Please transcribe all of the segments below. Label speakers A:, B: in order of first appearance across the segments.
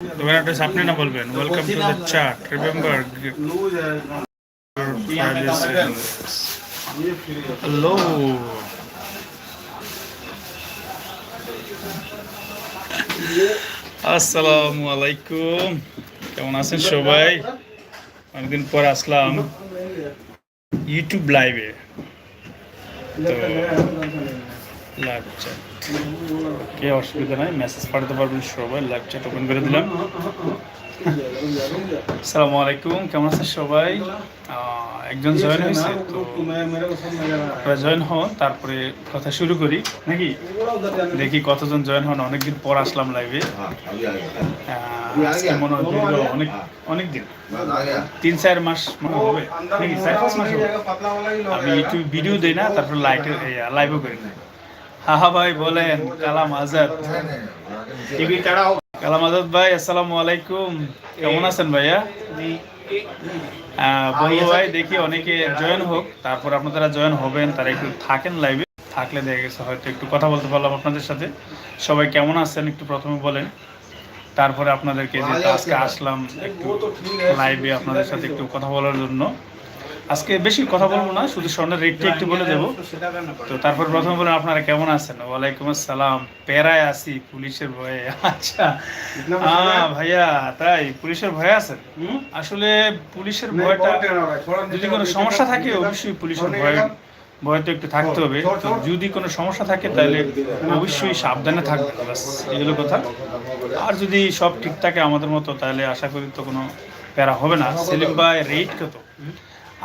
A: আপনি না বলবেন। Welcome to the chart remember hello আসসালামু আলাইকুম কেমন আছেন সবাই? অনেকদিন পর আসলাম ইউটিউব লাইভে তো লাইভ চ্যাট কে অসুবিধা নাই মেসেজ পাঠাতে পারবেন সবাই লাইভ চ্যাট ওপেন করে দিলাম। আসসালামু আলাইকুম, কেমন আছেন সবাই? একজন জয়েন হয়েছে, তো জয়েন হন, তারপরে কথা শুরু করি, নাকি? দেখি কতজন জয়েন হন, অনেকদিন পর আসলাম লাইভে মনে হয় অনেক অনেক দিন তিন, চার মাস মনে হবে, নাকি? চার, পাঁচ মাস আমি ইউটিউব ভিডিও দিই না, তারপর লাইটে লাইভও করি। না হা ভাই বলেন কালাম আজাদ। কালাম আজাদ ভাই আসসালামু আলাইকুম। কেমন আছেন ভাইয়া? বলব ভাই দেখি অনেকে জয়েন হোক তারপর আপনারা জয়েন হবেন তারা একটু থাকেন লাইভে থাকলে দেখা গেছে হয়তো একটু কথা বলতে পারলাম আপনাদের সাথে। সবাই কেমন আছেন একটু প্রথমে বলেন। তারপরে আপনাদেরকে যে আজকে আসলাম একটু লাইভে আপনাদের সাথে একটু কথা বলার জন্য। আজকে বেশি কথা বলব না শুধু স্বর্ণের রেটটা একটু বলে দেবো। তো তারপর প্রথমে বলেন আপনারা কেমন আছেন? ওয়ালাইকুম আসসালাম। প্যারায় আছি পুলিশের ভয়ে। আচ্ছা। হ্যাঁ ভাইয়া তাই পুলিশের ভয়ে আছেন? আসলে পুলিশের ভয়টা যদি কোনো সমস্যা থাকে অবশ্যই পুলিশের ভয় ভয় তো একটু থাকতে হবে। তো যদি কোনো সমস্যা থাকে তাহলে অবশ্যই সাবধানে থাকবে ব্যাস এই হলো কথা। আর যদি সব ঠিক থাকে আমাদের মতো তাহলে আশা করি তো কোনো প্যারা হবে না। সেলিম ভাই রেট কত?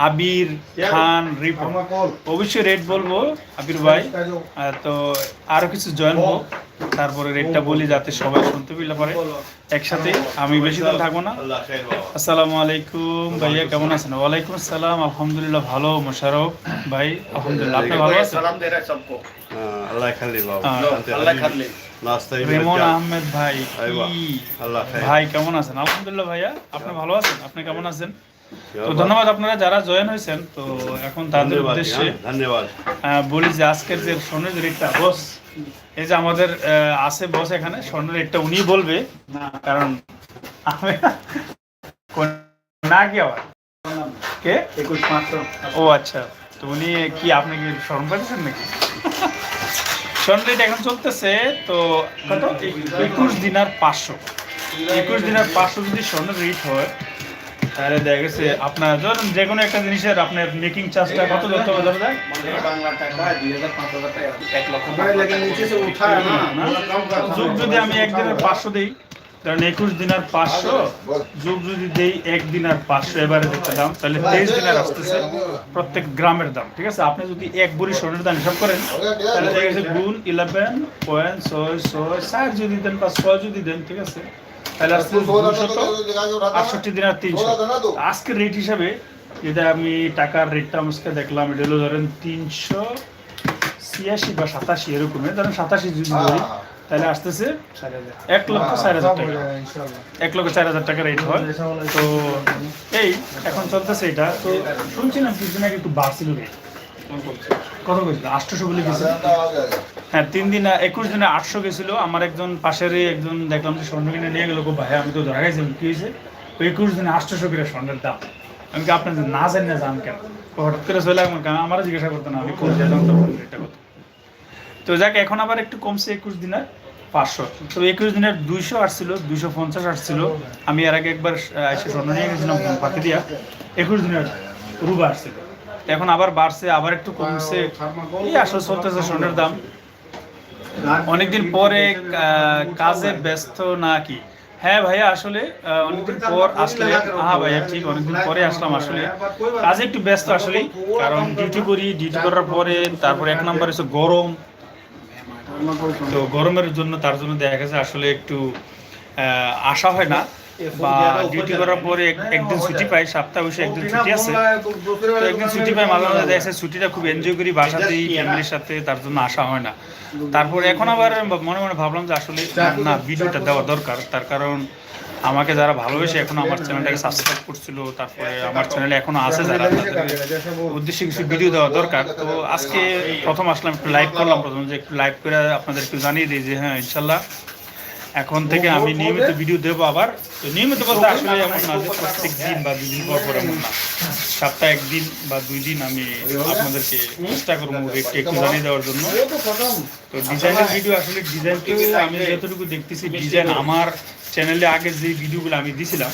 A: আবির খান রিপন। অবশ্যই রেট বলব আবির ভাই। তো আরও কিছু জয়েন হোক তারপরে রেটটা বলি। যাতে সবাই শুনতে পেলে পারে একসাথে আমি বেশি দিন থাকব না। আসসালামু আলাইকুম ভাইয়া কেমন আছেন? ওয়ালাইকুম আসসালাম আলহামদুলিল্লাহ ভালো মোশারফ ভাই আলহামদুলিল্লাহ। আপনি ভালো আছেন?
B: সালাম
C: দেরা
B: সবকো।
C: আল্লাহ খালি
B: আল্লাহ খালি
A: রেমন আহমেদ ভাই ভাই কেমন আছেন? আলহামদুলিল্লাহ ভাইয়া আপনি ভালো আছেন? আপনি কেমন আছেন?
B: আচ্ছা,
A: তো ধন্যবাদ আপনারা যারা জয়েন হয়েছেন তো এখন তাদের
B: হ্যাঁ,
A: উদ্দেশ্যে ধন্যবাদ। বলি যে আজকের যে স্বর্ণের রেটটা বস এই যে আমাদের আছে বস এখানে স্বর্ণের রেটটা উনি বলবে কারণ না কি আবার? কে?
C: একুশ পাঁচশো
A: ও আচ্ছা তো উনি কি আপনি কি স্মরণ পাচ্ছেন নাকি? স্বর্ণ রেট এখন চলতেছে তো কত? একুশ দিন আর পাঁচশো। একুশ দিন আর পাঁচশো যদি স্বর্ণের রেট হয় তাহলে দেখা গেছে আপনার ধরুন যে কোনো একটা জিনিসের আপনার মেকিং চার্জটা কত ধরতে হবে? ধরা যায় যদি আমি একদিনের পাঁচশো দিই কারণ একুশ দিন আর পাঁচশো, যুগ যদি দেই একদিন আর পাঁচশো, এবারে দেখতে দাম তাহলে তেইশ দিন আর আসতেছে প্রত্যেক গ্রামের দাম, ঠিক আছে? আপনি যদি এক বড়ি সোনের দাম হিসাব করেন, তাহলে দেখা গেছে গুণ ইলেভেন পয়েন্ট ছয় ছয়, চার যদি দেন বা ছয় যদি দেন, ঠিক আছে? তাহলে আসছে দুশত আটষট্টি দিন আর তিনশো আজকের রেট হিসাবে যেটা আমি টাকার রেটটা আজকে দেখলাম এটা হলো ধরেন তিনশো ছিয়াশি বা সাতাশি এরকমের ধরেন সাতাশি যদি ধরি তাহলে আসতেছে এক লক্ষ চার হাজার টাকা। এক লক্ষ চার হাজার টাকা রেট হয়। তো এই এখন চলতেছে এটা। তো শুনছিলাম কিছুদিন আগে একটু বাড়ছিল রেট কত গেছিল আটশোশো বলে গেছিল হ্যাঁ তিন দিন একুশ দিনে আটশো গেছিল। আমার একজন পাশেরই একজন দেখলাম যে স্বর্ণ কিনে নিয়ে গেল ভাই, আমি তো ধরা গেছিলাম কি হয়েছে? একুশ দিনে আটশোশো করে স্বর্ণের দাম। আমি কি আপনার না জানি না জান কেন হঠাৎ করে চলে আসবেন কেন আমারও জিজ্ঞাসা করতো না, আমি কোন যেতাম তখন এটা কত তো যাক, এখন আবার একটু কমছে একুশ দিনের পাঁচশো। তো একুশ দিনের দুইশো আসছিল, দুইশো পঞ্চাশ আসছিল। আমি এর আগে একবার এসে স্বর্ণ নিয়ে গেছিলাম পাখি দিয়া। একুশ দিনের রুবা আসছিল। এখন আবার বাড়ছে, আবার একটু কমছে। এই আসলে চলতেছে স্বর্ণের দাম। অনেকদিন পরে কাজে ব্যস্ত না কি? হ্যাঁ ভাইয়া, আসলে অনেকদিন পর আসলে হ্যাঁ ভাইয়া, ঠিক, অনেকদিন পরে আসলাম আসলে। কাজে একটু ব্যস্ত আসলে, কারণ ডিউটি করি ডিউটি করার পরে তারপরে এক নাম্বার হচ্ছে গরম। তো গরমের জন্য, তার জন্য দেখা গেছে আসলে একটু আসা হয় না। বা ডিউটি করার পরে একদিন ছুটি পাই সপ্তাহে বসে একদিন ছুটি আছে। তো একদিন ছুটি পাই মাঝে মাঝে দেখা ছুটিটা খুব এনজয় করি বাসাতেই ফ্যামিলির সাথে তার জন্য আসা হয় না। তারপর এখন আবার মনে মনে ভাবলাম যে আসলে না ভিডিওটা দেওয়া দরকার। তার কারণ আমাকে যারা ভালোবেসে এখন আমার চ্যানেলটাকে সাবস্ক্রাইব করছিল তারপরে আমার চ্যানেলে এখনও আছে যারা। উদ্দেশ্যে কিছু ভিডিও দেওয়া দরকার। তো আজকে প্রথম আসলাম একটু লাইভ করলাম প্রথম যে একটু লাইভ করে আপনাদের একটু জানিয়ে দিই যে হ্যাঁ ইনশাল্লাহ এখন থেকে আমি নিয়মিত ভিডিও দেবো আবার। তো নিয়মিত বলতে আসলে এমন না যে প্রত্যেক দিন বা দুদিন পর পর এমন না। সপ্তাহে একদিন বা দুই দিন আমি আপনাদেরকে চেষ্টা করব একটু একটু জানিয়ে দেওয়ার জন্য। তো ডিজাইনের ভিডিও আসলে ডিজাইন আমি যতটুকু দেখতেছি ডিজাইন আমার চ্যানেলে আগে যে ভিডিওগুলো আমি দিছিলাম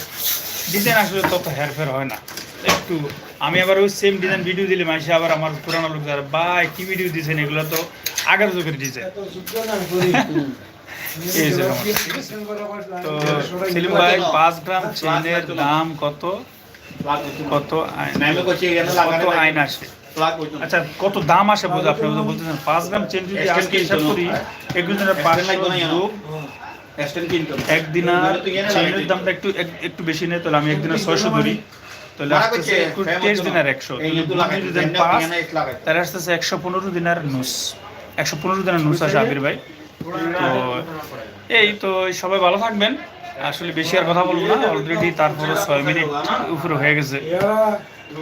A: ডিজাইন আসলে তত হেরফের হয় না। একটু আমি আবার ওই সেম ডিজাইন ভিডিও দিলে মাসে আবার আমার পুরানো লোক যারা বা কি ভিডিও দিয়েছেন এগুলো তো আগের যুগের ডিজাইন এই যে তো সেলিম ভাই পাঁচ গ্রাম চেনের দাম কত? কত কত আইন আসে। আচ্ছা কত দাম আসে বুঝে আপনি বলতেছেন পাঁচ গ্রাম চেন যদি আজকে হিসাব করি পাঁচশো চেনের দামটা একটু একটু বেশি নেই তাহলে আমি ছয়শো ধরি। তাহলে আসতেছে তেইশ
C: জন্য।
A: একশো। যদি দেন পাঁচ তাহলে আসতেছে একশো পনেরো দিনের নুস। একশো পনেরো দিনের নুস আছে আবির ভাই। তো এই তো সবাই ভালো থাকবেন। আসলে বেশি আর কথা বলব না অলরেডি তারপরে ছয় মিনিট উপরে হয়ে গেছে।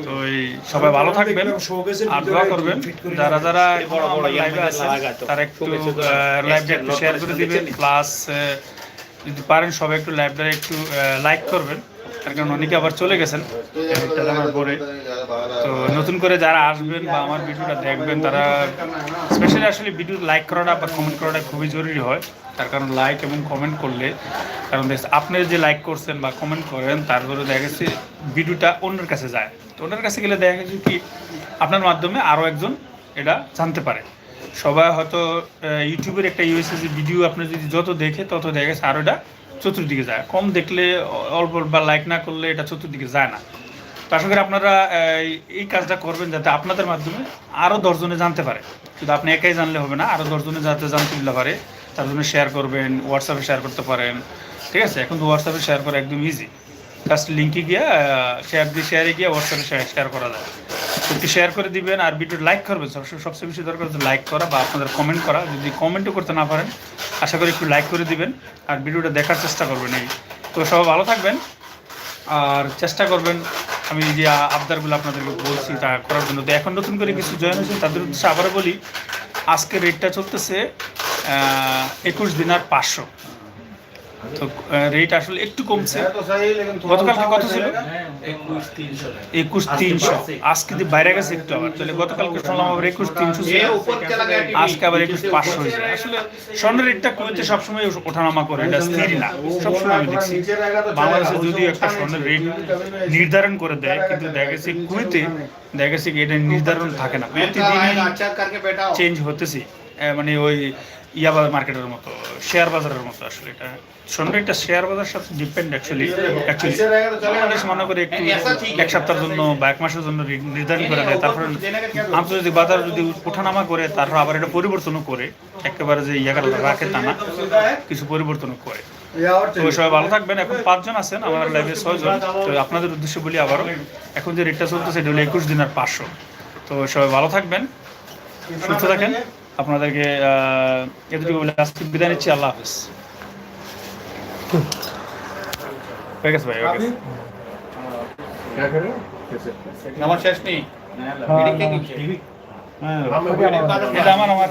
A: তো এই সবাই ভালো থাকবেন আর দোয়া করবেন। যারা যারা আছে তারা একটু লাইভটা একটু শেয়ার করে দিবেন। প্লাস যদি পারেন সবাই একটু লাইভটা একটু লাইক করবেন। তার কারণ অনেকে আবার চলে গেছেন জানার পরে। তো নতুন করে যারা আসবেন বা আমার ভিডিওটা দেখবেন, তারা স্পেশালি আসলে ভিডিও লাইক করাটা বা কমেন্ট করাটা খুবই জরুরি হয়। তার কারণ লাইক এবং কমেন্ট করলে, কারণ আপনি যে লাইক করছেন বা কমেন্ট করেন, তারপরে দেখা গেছে ভিডিওটা অন্যের কাছে যায়। তো অন্যের কাছে গেলে দেখা গেছে কি, আপনার মাধ্যমে আরও একজন এটা জানতে পারে। সবাই হয়তো ইউটিউবের একটা ইউএসএসি ভিডিও আপনি যদি যত দেখে, তত দেখা আরও এটা চতুর্দিকে যায়। কম দেখলে, অল্প বা লাইক না করলে এটা চতুর্দিকে যায় না। তো আশা করি আপনারা এই- এই কাজটা করবেন যাতে আপনাদের মাধ্যমে আরও দশজনে জানতে পারে। শুধু আপনি একাই জানলে হবে না আরও দশজনে যাতে জানতে দিতে পারে, তার জন্য শেয়ার করবেন হোয়াটসঅ্যাপে শেয়ার করতে পারেন। ঠিক আছে? এখন তো হোয়াটসঅ্যাপে শেয়ার করা একদম ইজি জাস্ট লিঙ্কে গিয়ে শেয়ার দিয়ে শেয়ারে গিয়ে হোয়াটসঅ্যাপে শেয়ার করা যায়। একটু শেয়ার করে দিবেন আর ভিডিও লাইক করবেন। সবচেয়ে বেশি দরকার হচ্ছে লাইক করা বা আপনাদের কমেন্ট করা। যদি কমেন্টও করতে না পারেন, আশা করি একটু লাইক করে দিবেন আর ভিডিওটা দেখার চেষ্টা করবেন এই। তো সবাই ভালো থাকবেন। আর চেষ্টা করবেন, আমি যে আবদারগুলো আপনাদেরকে বলছি তা করার জন্য। তো এখন নতুন করে কিছু জয়েন হয়েছেন তাদের উদ্দেশ্যে আবারও বলি আজকে রেটটা চলতেছে একুশ দিন আর পাঁচশো। তো রেট আসলে একটু কমছে। গতকাল কত ছিল? একুশ তিনশো আজকে যদি বাইরে গেছে একটু আবার। তাহলে গতকালকে শুনলাম আবার একুশ তিনশো ছিল। আজকে আবার একুশ পাঁচশো হয়েছে আসলে স্বর্ণের রেটটা কমতে সবসময় ওঠানামা করে। এটা স্থির না। সবসময় আমি দেখছি। বাংলাদেশে যদি একটা স্বর্ণের রেট নির্ধারণ করে দেয় কিন্তু দেখা গেছে কুয়েতে দেখা গেছে এটা নির্ধারণ থাকে না। চেঞ্জ হতেছে। মানে ওই ইয়াবা মার্কেটের মতো শেয়ার বাজারের মতো আসলে এটা। স্বর্ণের একটা শেয়ার বাজার সাথে ডিপেন্ড অ্যাকচুয়ালি অ্যাকচুয়ালি বাংলাদেশ মনে করে একটু এক সপ্তাহের জন্য বা এক মাসের জন্য নির্ধারণ করে দেয়। তারপর আন্তর্জাতিক বাজার যদি ওঠানামা করে, তারপর আবার এটা পরিবর্তনও করে, একেবারে যে ইয়াকার রাখে তা না, কিছু পরিবর্তনও করে। তো সবাই ভালো থাকবেন। এখন পাঁচজন আছেন, আমার লাইভে ছয়জন। তো আপনাদের উদ্দেশ্যে বলি আবারও, এখন যে রেটটা চলতেছে, এটা হলো একুশ দিন আর পাঁচশো। তো সবাই ভালো থাকবেন, সুস্থ থাকেন। আপনাদেরকে এতটুকু বলে আজকে বিদায় নিচ্ছি আল্লাহ হাফিজ। ঠিক আছে ভাই ওকে
C: আমার শেষ
A: নেই। আমার আমার।